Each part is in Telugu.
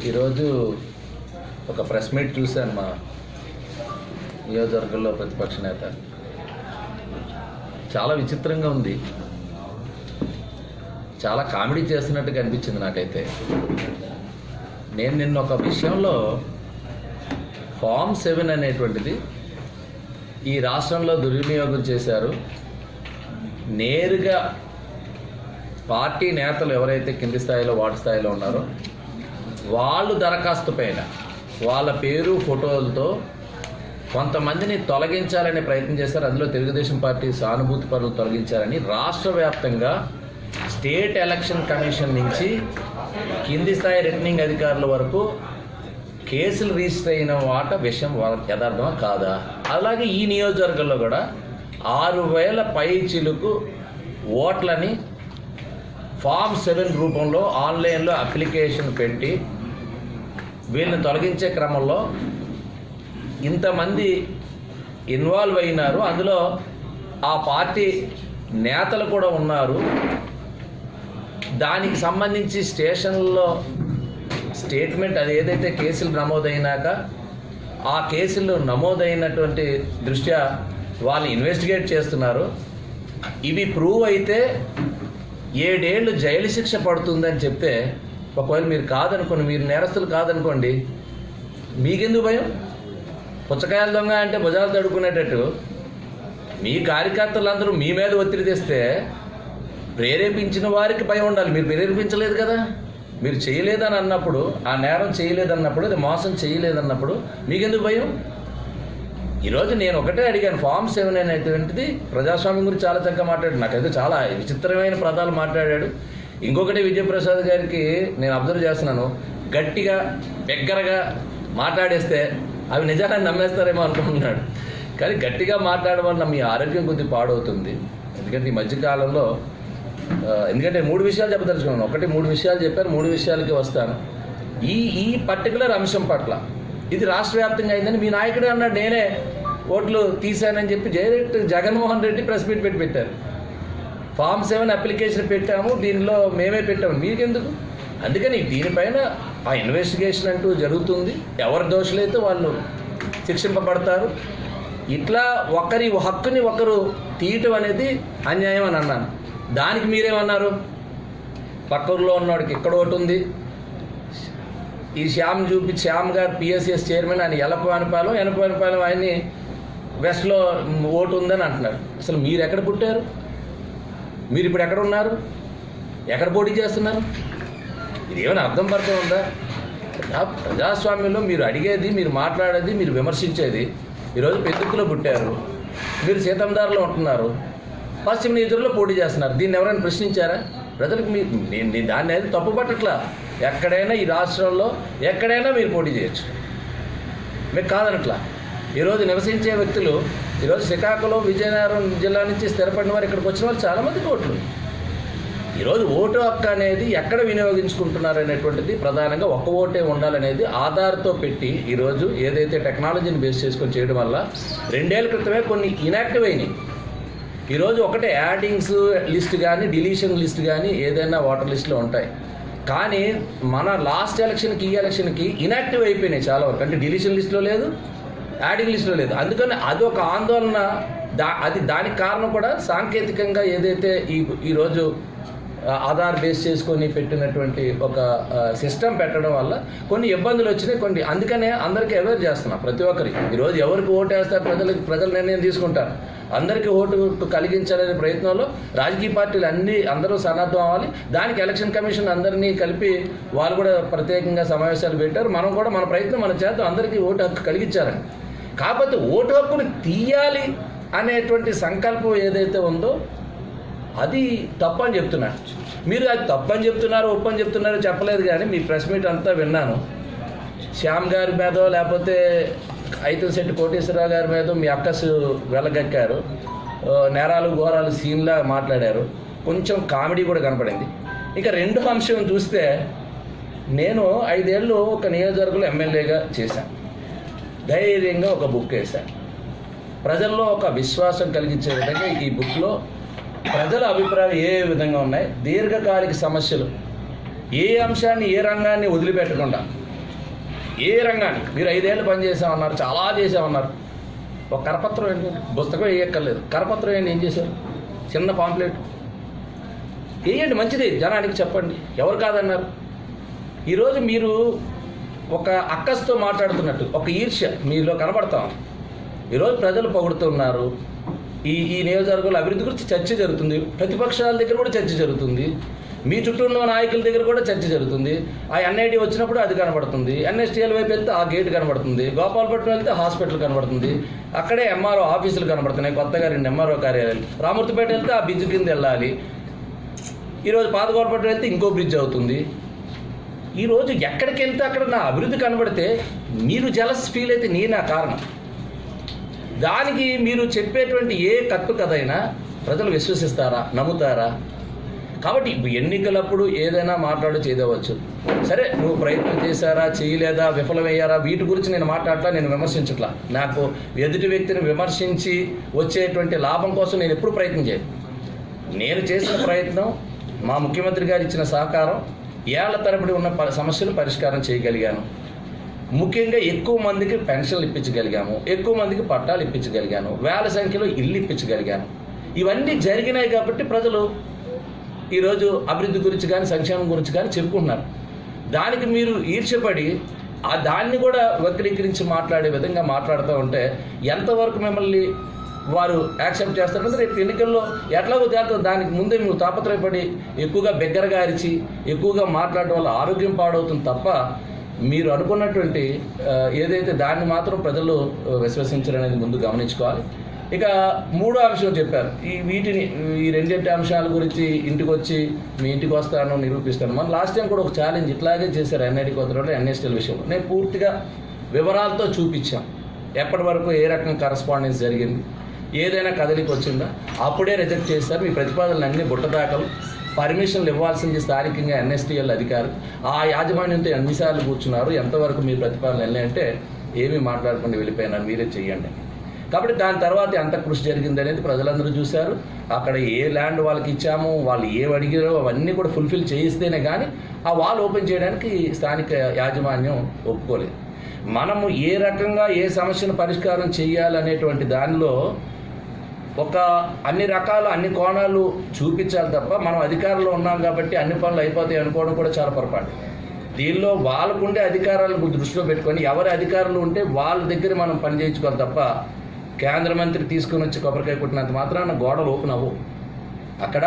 ఈరోజు ఒక ప్రెస్ మీట్ చూశాను మా నియోజకవర్గంలో ప్రతిపక్ష నేత. చాలా విచిత్రంగా ఉంది. చాలా కామెడీ చేస్తున్నట్టుగా అనిపించింది నాకైతే. నేను నిన్న ఒక విషయంలో ఫామ్ సెవెన్ అనేటువంటిది ఈ రాష్ట్రంలో దుర్వినియోగం చేశారు. నేరుగా పార్టీ నేతలు ఎవరైతే కింది స్థాయిలో వార్డు స్థాయిలో ఉన్నారో వాళ్ళు దరఖాస్తు పైన వాళ్ళ పేరు ఫోటోలతో కొంతమందిని తొలగించాలనే ప్రయత్నం చేశారు. అందులో తెలుగుదేశం పార్టీ సానుభూతి పనులు తొలగించారని రాష్ట్ర వ్యాప్తంగా స్టేట్ ఎలక్షన్ కమిషన్ నుంచి కింది స్థాయి రిటర్నింగ్ అధికారుల వరకు కేసులు రిజిస్టర్ అయిన వాట విషయం యథార్థమా కాదా? అలాగే ఈ నియోజకవర్గంలో కూడా ఆరు వేల పై చిలుకు ఓట్లని ఫామ్ సెవెన్ రూపంలో ఆన్లైన్లో అప్లికేషన్ పెట్టి వీళ్ళని తొలగించే క్రమంలో ఇంతమంది ఇన్వాల్వ్ అయినారు. అందులో ఆ పార్టీ నేతలు కూడా ఉన్నారు. దానికి సంబంధించి స్టేషన్లో స్టేట్మెంట్ అది ఏదైతే కేసులు నమోదైనాక ఆ కేసులు నమోదైనటువంటి దృష్ట్యా వాళ్ళు ఇన్వెస్టిగేట్ చేస్తున్నారు. ఇవి ప్రూవ్ అయితే ఏడేళ్ళు జైలు శిక్ష పడుతుందని చెప్తే ఒకవేళ మీరు కాదనుకోండి మీరు నేరస్తులు కాదనుకోండి మీకెందుకు భయం? పుచ్చకాయల దొంగ అంటే భుజాలు తడుకునేటట్టు మీ కార్యకర్తలందరూ మీ మీద ఒత్తిడి తెస్తే ప్రేరేపించిన వారికి భయం ఉండాలి. మీరు ప్రేరేపించలేదు కదా? మీరు చేయలేదని అన్నప్పుడు ఆ నేరం చేయలేదన్నప్పుడు అది మోసం చేయలేదన్నప్పుడు మీకెందుకు భయం? ఈరోజు నేను ఒకటే అడిగాను ఫామ్ సెవెన్ అనేటువంటిది ప్రజాస్వామ్యం గురించి చాలా చక్కగా మాట్లాడాడు. నాకైతే చాలా విచిత్రమైన పదాలు మాట్లాడాడు. ఇంకొకటి విజయప్రసాద్ గారికి నేను అబ్జర్వ్ చేస్తున్నాను. గట్టిగా దగ్గరగా మాట్లాడేస్తే అవి నిజాన్ని నమ్మేస్తారేమో అనుకుంటున్నాడు. కానీ గట్టిగా మాట్లాడడం వల్ల మీ ఆరోగ్యం కొద్ది పాడవుతుంది. ఎందుకంటే ఈ మధ్యకాలంలో ఎందుకంటే మూడు విషయాలు చెప్పదలుచుకున్నాను. ఒకటి మూడు విషయాలు చెప్పాను మూడు విషయాలకి వస్తాను. ఈ ఈ పర్టికులర్ అంశం పట్ల ఇది రాష్ట్ర వ్యాప్తంగా అయిందని మీ నాయకుడు అన్నాడు నేనే. ఓట్లు తీశానని చెప్పి direct Jaganmohan Reddy press meet పెట్టి పెట్టారు. ఫామ్ సెవెన్ అప్లికేషన్ పెట్టాము దీనిలో మేమే పెట్టాము. మీకెందుకు? అందుకని దీనిపైన ఆ ఇన్వెస్టిగేషన్ అంటూ జరుగుతుంది. ఎవరి దోషులైతే వాళ్ళు శిక్షింపబడతారు. ఇట్లా ఒకరి హక్కుని ఒకరు తీయటం అనేది అన్యాయం అని అన్నాను. దానికి మీరేమన్నారు? పక్కూరులో ఉన్నవాడికి ఇక్కడ ఒకటి ఉంది. ఈ శ్యామ్ చూపి శ్యామ్ గారు పిఎస్ఎస్ చైర్మన్ ఆయన ఎలపవానిపాలెం ఎనపవానిపాలెం ఆయన్ని వెస్ట్లో ఓటు ఉందని అంటున్నారు. అసలు మీరు ఎక్కడ పుట్టారు? మీరు ఇప్పుడు ఎక్కడ ఉన్నారు? ఎక్కడ పోటీ చేస్తున్నారు? ఇది ఏమైనా అర్థం పడుతూ ఉందా? ప్రజాస్వామ్యంలో మీరు అడిగేది మీరు మాట్లాడేది మీరు విమర్శించేది ఈరోజు పెద్దకులో పుట్టారు. మీరు సీతందారులో ఉంటున్నారు. పశ్చిమ నియోజకవర్గంలో పోటీ చేస్తున్నారు. దీన్ని ఎవరైనా ప్రశ్నించారా? ప్రజలకు మీ నేను నేను దాన్ని అయితే తప్పు పట్టట్లా? ఎక్కడైనా ఈ రాష్ట్రంలో ఎక్కడైనా మీరు పోటీ చేయొచ్చు. మీకు కాదనట్లా? ఈరోజు నివసించే వ్యక్తులు ఈరోజు శ్రీకాకుళం విజయనగరం జిల్లా నుంచి స్థిరపడిన వారు ఇక్కడికి వచ్చిన వాళ్ళు చాలామందికి ఓట్లు. ఈరోజు ఓటు హక్కు అనేది ఎక్కడ వినియోగించుకుంటున్నారు అనేటువంటిది ప్రధానంగా ఒక్క ఓటే ఉండాలనేది ఆధార్తో పెట్టి ఈరోజు ఏదైతే టెక్నాలజీని బేస్ చేసుకొని చేయడం వల్ల రెండేళ్ళ క్రితమే కొన్ని ఇనాక్టివ్ అయినాయి. ఈరోజు ఒకటే యాడింగ్స్ లిస్ట్ కానీ డిలీషన్ లిస్ట్ కానీ ఏదైనా వాటర్ లిస్ట్లో ఉంటాయి. కానీ మన లాస్ట్ ఎలక్షన్కి ఈ ఎలక్షన్కి ఇనాక్టివ్ అయిపోయినాయి చాలా వరకు. అంటే డిలీషన్ లిస్ట్లో లేదు యాడ్ ఇంగ్లీష్లో లేదు. అందుకని అది ఒక ఆందోళన. దా అది దానికి కారణం కూడా సాంకేతికంగా ఏదైతే ఈ ఈరోజు ఆధార్ బేస్ చేసుకొని పెట్టినటువంటి ఒక సిస్టమ్ పెట్టడం వల్ల కొన్ని ఇబ్బందులు వచ్చినాయి కొన్ని. అందుకనే అందరికీ అవేర్ చేస్తున్నాం ప్రతి ఒక్కరికి. ఈరోజు ఎవరికి ఓటు వేస్తారు ప్రజలకు ప్రజలు నిర్ణయం తీసుకుంటారు. అందరికీ ఓటు కలిగించాలనే ప్రయత్నంలో రాజకీయ పార్టీలు అన్ని అందరూ సన్నద్ధం అవ్వాలి. దానికి ఎలక్షన్ కమిషన్ అందరినీ కలిపి వాళ్ళు కూడా ప్రత్యేకంగా సమావేశాలు పెట్టారు. మనం కూడా మన ప్రయత్నం మన చేద్దాం. అందరికీ ఓటు హక్కు కలిగించాలని. కాకపోతే ఓటు హక్కును తీయాలి అనేటువంటి సంకల్పం ఏదైతే ఉందో అది తప్పని చెప్తున్నారు. మీరు అది తప్పని చెప్తున్నారో ఒప్పని చెప్తున్నారో చెప్పలేదు కానీ మీ ప్రెస్ మీట్ అంతా విన్నాను. శ్యామ్ గారి మీదో లేకపోతే ఐతం శెట్టి కోటేశ్వరరావు గారి మీద మీ అక్కసు వెళ్ళగక్కారు నేరాలు ఘోరాలు సీన్లా మాట్లాడారు. కొంచెం కామెడీ కూడా కనపడింది. ఇక రెండో అంశం చూస్తే నేను ఐదేళ్ళు ఒక నియోజకవర్గంలో ఎమ్మెల్యేగా చేశాను. ధైర్యంగా ఒక బుక్ వేశాను ప్రజల్లో ఒక విశ్వాసం కలిగించే విధంగా ఈ బుక్లో ప్రజల అభిప్రాయాలు ఏ విధంగా ఉన్నాయి దీర్ఘకాలిక సమస్యలు ఏ అంశాన్ని ఏ రంగాన్ని వదిలిపెట్టకుండా ఏ రంగాన్ని మీరు ఐదేళ్ళు పనిచేసామన్నారు చాలా చేసామన్నారు ఒక కరపత్రం ఏంటి? పుస్తకం వేయక్కర్లేదు. కరపత్రం ఏంటి? ఏం చేశారు? చిన్న పాంప్లెట్ వేయండి మంచిది. జనానికి చెప్పండి. ఎవరు కాదన్నారు? ఈరోజు మీరు ఒక అక్కస్తో మాట్లాడుతున్నట్టు ఒక ఈర్ష్య మీలో కనబడతాం ఈరోజు ప్రజలు పొగుడుతున్నారు. ఈ ఈ నియోజకవర్గంలో అభివృద్ధి గురించి చర్చ జరుగుతుంది. ప్రతిపక్షాల దగ్గర కూడా చర్చ జరుగుతుంది. మీ చుట్టూ ఉన్న నాయకుల దగ్గర కూడా చర్చ జరుగుతుంది. ఆ ఎన్ఐడి వచ్చినప్పుడు అది కనబడుతుంది. ఎన్ఎస్టీఎల్ వైపు వెళ్తే ఆ గేట్ కనబడుతుంది. గోపాలపట్నం వెళ్తే హాస్పిటల్ కనబడుతుంది. అక్కడే ఎంఆర్ఓ ఆఫీసులు కనబడుతున్నాయి. కొత్తగా రెండు ఎంఆర్ఓ కార్యాలయాలు. రామూర్తిపేట వెళ్తే ఆ బ్రిడ్జ్ కింద వెళ్ళాలి. ఈరోజు పాత గోపాలపట్నం వెళ్తే ఇంకో బ్రిడ్జ్ అవుతుంది. ఈరోజు ఎక్కడికి వెళ్తే అక్కడ నా అభివృద్ధి కనబడితే మీరు జలస్ ఫీల్ అయితే నేను నా కారణం. దానికి మీరు చెప్పేటువంటి ఏ కట్టు కథైనా ప్రజలు విశ్వసిస్తారా నమ్ముతారా? కాబట్టి ఎన్నికలప్పుడు ఏదైనా మాట్లాడు చేయవచ్చు. సరే నువ్వు ప్రయత్నం చేశారా చేయలేదా విఫలమయ్యారా? వీటి గురించి నేను మాట్లాడలా నేను విమర్శించట్లా. నాకు ఎదుటి వ్యక్తిని విమర్శించి వచ్చేటువంటి లాభం కోసం నేను ఎప్పుడు ప్రయత్నం చేయను. నేను చేసిన ప్రయత్నం మా ముఖ్యమంత్రి గారు ఇచ్చిన సహకారం ఏళ్ళ తరబడి ఉన్న సమస్యలు పరిష్కారం చేయగలిగాను. ముఖ్యంగా ఎక్కువ మందికి పెన్షన్లు ఇప్పించగలిగాము. ఎక్కువ మందికి పట్టాలు ఇప్పించగలిగాను. వేల సంఖ్యలో ఇల్లు ఇప్పించగలిగాను. ఇవన్నీ జరిగినాయి కాబట్టి ప్రజలు ఈరోజు అభివృద్ధి గురించి కానీ సంక్షేమం గురించి కానీ చెప్పుకుంటున్నారు. దానికి మీరు ఈర్ష్యపడి ఆ దాన్ని కూడా వక్రీకరించి మాట్లాడే విధంగా మాట్లాడుతూ ఉంటే ఎంతవరకు మిమ్మల్ని వారు యాక్సెప్ట్ చేస్తారంటే రేపు ఎన్నికల్లో ఎట్లాగో తేలుతుంది దానికి ముందే మేము తాపత్రయపడి ఎక్కువగా బిగ్గరగా అరిచి ఎక్కువగా మాట్లాడడం వల్ల ఆరోగ్యం పాడవుతుంది తప్ప మీరు అనుకున్నటువంటి ఏదైతే దాన్ని మాత్రం ప్రజలు విశ్వసించారనేది ముందు గమనించుకోవాలి. ఇక మూడో అంశం చెప్పారు. ఈ వీటిని ఈ రెండింటి అంశాల గురించి ఇంటికి వచ్చి మీ ఇంటికి వస్తాను నిరూపిస్తాను. మన లాస్ట్ టైం కూడా ఒక ఛాలెంజ్ ఇట్లాగే చేశారు ఎన్ఐడి కొత్తలో ఎన్ఎస్టీల విషయంలో. నేను పూర్తిగా వివరాలతో చూపించాం ఎప్పటి వరకు ఏ రకం కరస్పాండెన్స్ జరిగింది ఏదైనా కదలికి వచ్చిందా? అప్పుడే రిజెక్ట్ చేస్తారు మీ ప్రతిపాదనలు అన్ని బుట్టదాఖలు పర్మిషన్లు ఇవ్వాల్సింది స్థానికంగా ఎన్ఎస్టీఎల్ అధికారులు. ఆ యాజమాన్యంతో ఎన్నిసార్లు కూర్చున్నారు? ఎంతవరకు మీ ప్రతిపాదనలు వెళ్ళాయంటే ఏమీ మాట్లాడకుండా వెళ్ళిపోయినారు. మీరే చెయ్యండి. కాబట్టి దాని తర్వాత ఎంత కృషి జరిగింది అనేది ప్రజలందరూ చూశారు. అక్కడ ఏ ల్యాండ్ వాళ్ళకి ఇచ్చాము వాళ్ళు ఏం అడిగారో అవన్నీ కూడా ఫుల్ఫిల్ చేయిస్తేనే కానీ ఆ వాల్ ఓపెన్ చేయడానికి స్థానిక యాజమాన్యం ఒప్పుకోలేదు. మనము ఏ రకంగా ఏ సమస్యను పరిష్కారం చేయాలనేటువంటి దానిలో ఒక అన్ని రకాల అన్ని కోణాలు చూపించాలి తప్ప మనం అధికారంలో ఉన్నాం కాబట్టి అన్ని పనులు అయిపోతాయి అనుకోవడం కూడా చాలా పొరపాటు. దీనిలో వాళ్ళకుండే అధికారాలను దృష్టిలో పెట్టుకొని ఎవరి అధికారులు ఉంటే వాళ్ళ దగ్గర మనం పని చేయించుకోవాలి తప్ప కేంద్ర మంత్రి తీసుకుని వచ్చి కొబ్బరికాయ కొట్టినంత మాత్రాన గోడలు ఓపెన్ అవ్వు అక్కడ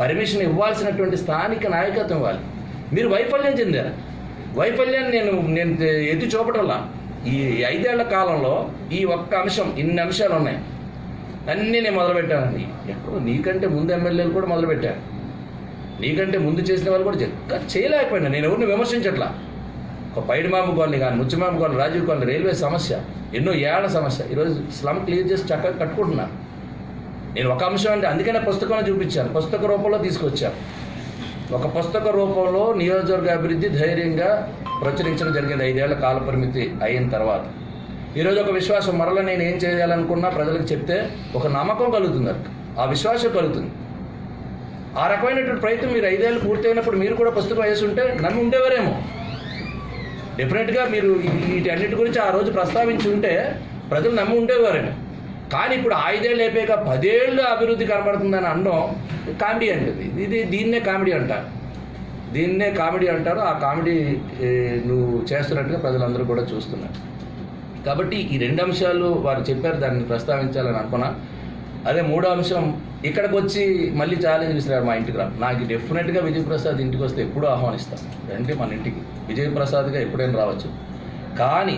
పర్మిషన్ ఇవ్వాల్సినటువంటి స్థానిక నాయకత్వం ఇవ్వాలి. మీరు వైఫల్యం చెందారు. వైఫల్యాన్ని నేను నేను ఎత్తి చూపటంలా. ఈ ఐదేళ్ళ కాలంలో ఈ ఒక్క అంశం ఇన్ని అంశాలు ఉన్నాయి అన్నీ నేను మొదలుపెట్టానండి ఎక్కడో నీకంటే ముందు ఎమ్మెల్యేలు కూడా మొదలుపెట్టారు. నీకంటే ముందు చేసిన వాళ్ళు కూడా చే- చేయలేకపోయినా. నేను ఎవరిని విమర్శించట్లా? ఒక పైడిమాము కాలనీ కానీ Muchchimamu colony Rajiv colony railway సమస్య. ఎన్నో ఏళ్ళ సమస్య. ఈరోజు స్లమ్ క్లియర్ చేసి చక్కగా కట్టుకుంటున్నాను నేను ఒక అంశం అంటే అందుకనే పుస్తకంలో చూపించాను. పుస్తక రూపంలో తీసుకొచ్చాను. ఒక పుస్తక రూపంలో నియోజకవర్గ అభివృద్ధి ధైర్యంగా ప్రచురించడం జరిగింది. ఐదేళ్ళ కాల పరిమితి అయిన తర్వాత. ఈరోజు ఒక విశ్వాసం మరల నేను ఏం చేయాలనుకున్నా ప్రజలకు చెప్తే ఒక నమ్మకం కలుగుతుంది ఆ విశ్వాసం కలుగుతుంది. ఆ రకమైనటువంటి ప్రయత్నం మీరు ఐదేళ్ళు పూర్తయినప్పుడు మీరు కూడా పుస్తకం వేసి ఉంటే నన్ను ఉండేవారేమో డెఫినెట్గా మీరు వీటన్నిటి గురించి ఆ రోజు ప్రస్తావించి ఉంటే ప్రజలు నమ్మి ఉండేవారేమో. కానీ ఇప్పుడు ఐదేళ్ళు అయిపోయాక పదేళ్ళు అభివృద్ధి కనబడుతుందని అనడం కామెడీ అంటది. ఇది దీన్నే కామెడీ అంటారు. దీన్నే కామెడీ అంటారు. ఆ కామెడీ నువ్వు చేస్తున్నట్టుగా ప్రజలందరూ కూడా చూస్తున్నారు. కాబట్టి ఈ రెండు అంశాలు వారు చెప్పారు దాన్ని ప్రస్తావించాలని అనుకున్నా. అదే మూడో అంశం ఇక్కడికి వచ్చి మళ్ళీ ఛాలెంజ్ ఇస్తున్నారు మా ఇంటికి రా. నాకు డెఫినెట్గా విజయప్రసాద్ ఇంటికి వస్తే ఎప్పుడూ ఆహ్వానిస్తాను అంటే మన ఇంటికి. విజయప్రసాద్గా ఎప్పుడైనా రావచ్చు. కానీ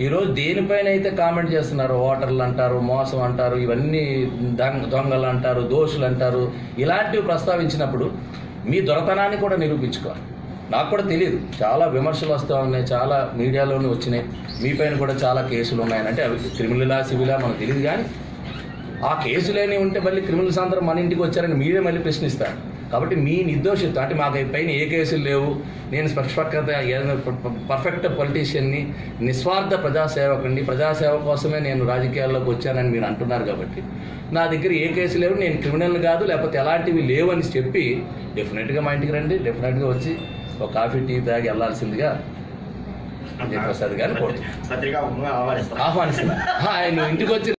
ఈరోజు దేనిపైన అయితే కామెంట్ చేస్తున్నారు ఓటర్లు అంటారు మోసం అంటారు ఇవన్నీ దొంగ దొంగలు అంటారు దోషులు అంటారు ఇలాంటివి ప్రస్తావించినప్పుడు మీ దొరతనాన్ని కూడా నిరూపించుకోవాలి. నాకు కూడా తెలియదు చాలా విమర్శలు వస్తూ ఉన్నాయి చాలా మీడియాలోనే వచ్చినాయి. మీపైన కూడా చాలా కేసులు ఉన్నాయని. అంటే అవి క్రిమినలా సివిలా మనకు తెలియదు కానీ ఆ కేసులేని ఉంటే మళ్ళీ క్రిమినల్స్ అందరూ మన ఇంటికి వచ్చారని మీరే మళ్ళీ ప్రశ్నిస్తారు. కాబట్టి మీ నిర్దోషిత్వం అంటే మాకు పైన ఏ కేసులు లేవు. నేను స్పష్టపక్కత ఏదైనా పర్ఫెక్ట్ పొలిటీషియన్ని నిస్వార్థ ప్రజాసేవకుని ప్రజాసేవ కోసమే నేను రాజకీయాల్లోకి వచ్చానని మీరు అంటున్నారు కాబట్టి నా దగ్గర ఏ కేసు లేవు. నేను క్రిమినల్ కాదు లేకపోతే ఎలాంటివి లేవని చెప్పి డెఫినెట్గా మా ఇంటికి రండి డెఫినెట్గా వచ్చి ఒక కాఫీ టీ తాగి వెళ్ళాల్సిందిగా విజయ్ ప్రసాద్ గారిని కోరుతున్నాను. పత్రికా ఆహ్వానిస్తాం. ఆహ్వానిస్తున్నా ఆయన ఇంటికి వచ్చి